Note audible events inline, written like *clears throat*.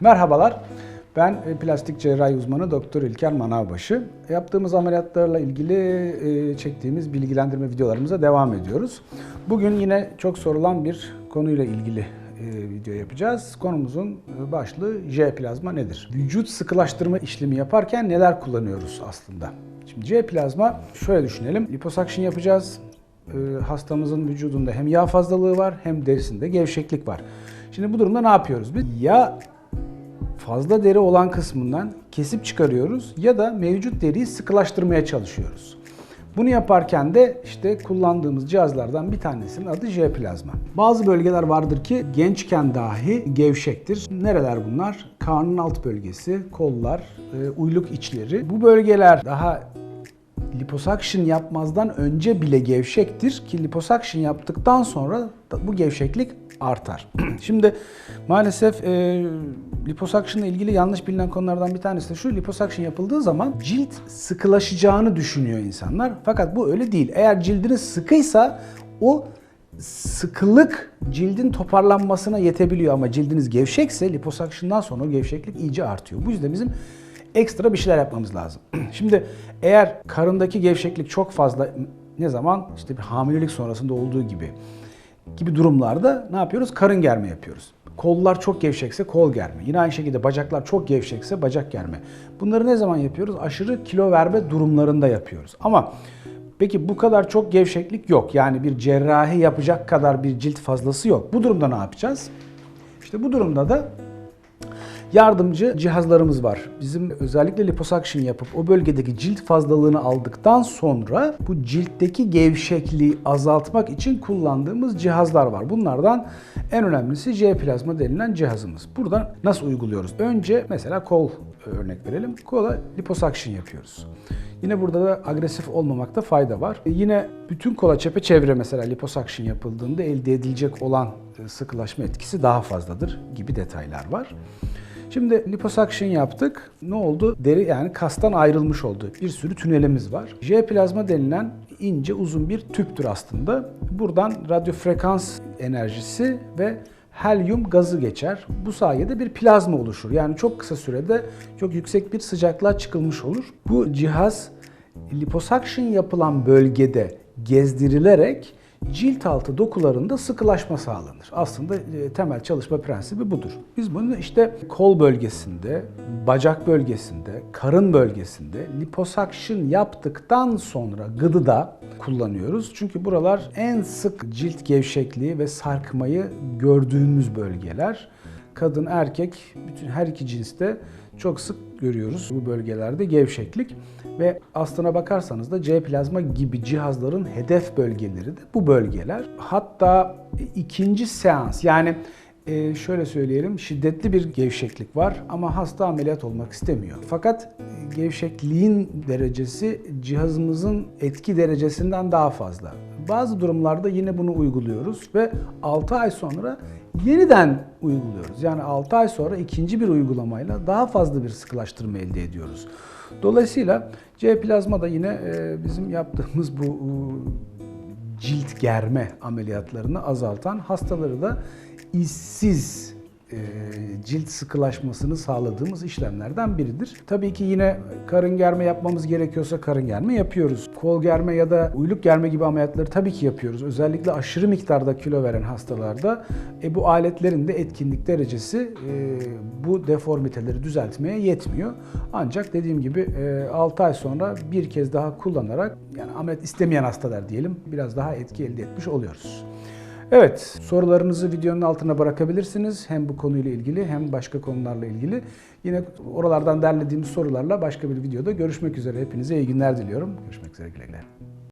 Merhabalar. Ben e, plastik cerrahi uzmanı Doktor İlker Manavbaşı. Yaptığımız ameliyatlarla ilgili e, çektiğimiz bilgilendirme videolarımıza devam ediyoruz. Bugün yine çok sorulan bir konuyla ilgili e, video yapacağız. Konumuzun başlığı J plazma nedir? Vücut sıkılaştırma işlemi yaparken neler kullanıyoruz aslında? Şimdi C plazma şöyle düşünelim. Liposuction yapacağız. Hastamızın vücudunda hem yağ fazlalığı var hem derisinde gevşeklik var. Şimdi bu durumda ne yapıyoruz biz? Ya fazla deri olan kısmından kesip çıkarıyoruz ya da mevcut deriyi sıkılaştırmaya çalışıyoruz. Bunu yaparken de işte kullandığımız cihazlardan bir tanesinin adı J plazma. Bazı bölgeler vardır ki gençken dahi gevşektir. Nereler bunlar? Karnın alt bölgesi, kollar, e, uyluk içleri. Bu bölgeler daha liposuction yapmazdan önce bile gevşektir ki liposuction yaptıktan sonra bu gevşeklik artar. *clears throat* Şimdi maalesef e, liposuction ile ilgili yanlış bilinen konulardan bir tanesi de şu liposuction yapıldığı zaman cilt sıkılaşacağını düşünüyor insanlar. Fakat bu öyle değil. Eğer cildiniz sıkıysa o sıkılık cildin toparlanmasına yetebiliyor ama cildiniz gevşekse liposuction'dan sonra o gevşeklik iyice artıyor. Bu yüzden bizim ekstra bir şeyler yapmamız lazım. *clears throat* Şimdi eğer karındaki gevşeklik çok fazla ne zaman işte bir hamilelik sonrasında olduğu gibi gibi durumlarda ne yapıyoruz? Karın germe yapıyoruz. Kollar çok gevşekse kol germe. Yine aynı şekilde bacaklar çok gevşekse bacak germe. Bunları ne zaman yapıyoruz? Aşırı kilo verme durumlarında yapıyoruz. Ama peki bu kadar çok gevşeklik yok. Yani bir cerrahi yapacak kadar bir cilt fazlası yok. Bu durumda ne yapacağız? İşte bu durumda da yardımcı cihazlarımız var. Bizim özellikle liposuction yapıp o bölgedeki cilt fazlalığını aldıktan sonra bu ciltteki gevşekliği azaltmak için kullandığımız cihazlar var. Bunlardan en önemlisi J plazma denilen cihazımız. Buradan nasıl uyguluyoruz? Önce mesela kol örnek verelim. Kola liposuction yapıyoruz. Yine burada da agresif olmamakta fayda var. E, Yine bütün kola çepeçevre mesela liposuction yapıldığında elde edilecek olan e, sıkılaşma etkisi daha fazladır gibi detaylar var. Şimdi liposuction yaptık. Ne oldu? Deri yani kastan ayrılmış oldu. Bir sürü tünelimiz var. J plazma denilen ince uzun bir tüptür aslında. Buradan radyo frekans enerjisi ve helyum gazı geçer. Bu sayede bir plazma oluşur. Yani çok kısa sürede çok yüksek bir sıcaklığa çıkılmış olur. Bu cihaz liposuction yapılan bölgede gezdirilerek cilt altı dokularında sıkılaşma sağlanır. Aslında e, temel çalışma prensibi budur. Biz bunu işte kol bölgesinde, bacak bölgesinde, karın bölgesinde liposuction yaptıktan sonra gıdıda kullanıyoruz. Çünkü buralar en sık cilt gevşekliği ve sarkmayı gördüğümüz bölgeler. Kadın, erkek, bütün her iki cinste çok sık görüyoruz bu bölgelerde gevşeklik ve aslına bakarsanız da C plazma gibi cihazların hedef bölgeleri de bu bölgeler. Hatta ikinci seans yani e, şöyle söyleyelim şiddetli bir gevşeklik var ama hasta ameliyat olmak istemiyor. Fakat e, gevşekliğin derecesi cihazımızın etki derecesinden daha fazla. Bazı durumlarda yine bunu uyguluyoruz ve 6 ay sonra yeniden uyguluyoruz. Yani 6 ay sonra ikinci bir uygulamayla daha fazla bir sıkılaştırma elde ediyoruz. Dolayısıyla C plazma da yine e, bizim yaptığımız bu e, cilt germe ameliyatlarını azaltan hastaları da işsiz cilt sıkılaşmasını sağladığımız işlemlerden biridir. Tabii ki yine karın germe yapmamız gerekiyorsa karın germe yapıyoruz. Kol germe ya da uyluk germe gibi ameliyatları tabii ki yapıyoruz. Özellikle aşırı miktarda kilo veren hastalarda e, bu aletlerin de etkinlik derecesi e, bu deformiteleri düzeltmeye yetmiyor. Ancak dediğim gibi e, 6 ay sonra bir kez daha kullanarak yani ameliyat istemeyen hastalar diyelim biraz daha etki elde etmiş oluyoruz. Evet, sorularınızı videonun altına bırakabilirsiniz. Hem bu konuyla ilgili hem başka konularla ilgili. Yine oralardan derlediğimiz sorularla başka bir videoda görüşmek üzere. Hepinize iyi günler diliyorum. Görüşmek üzere güle güle.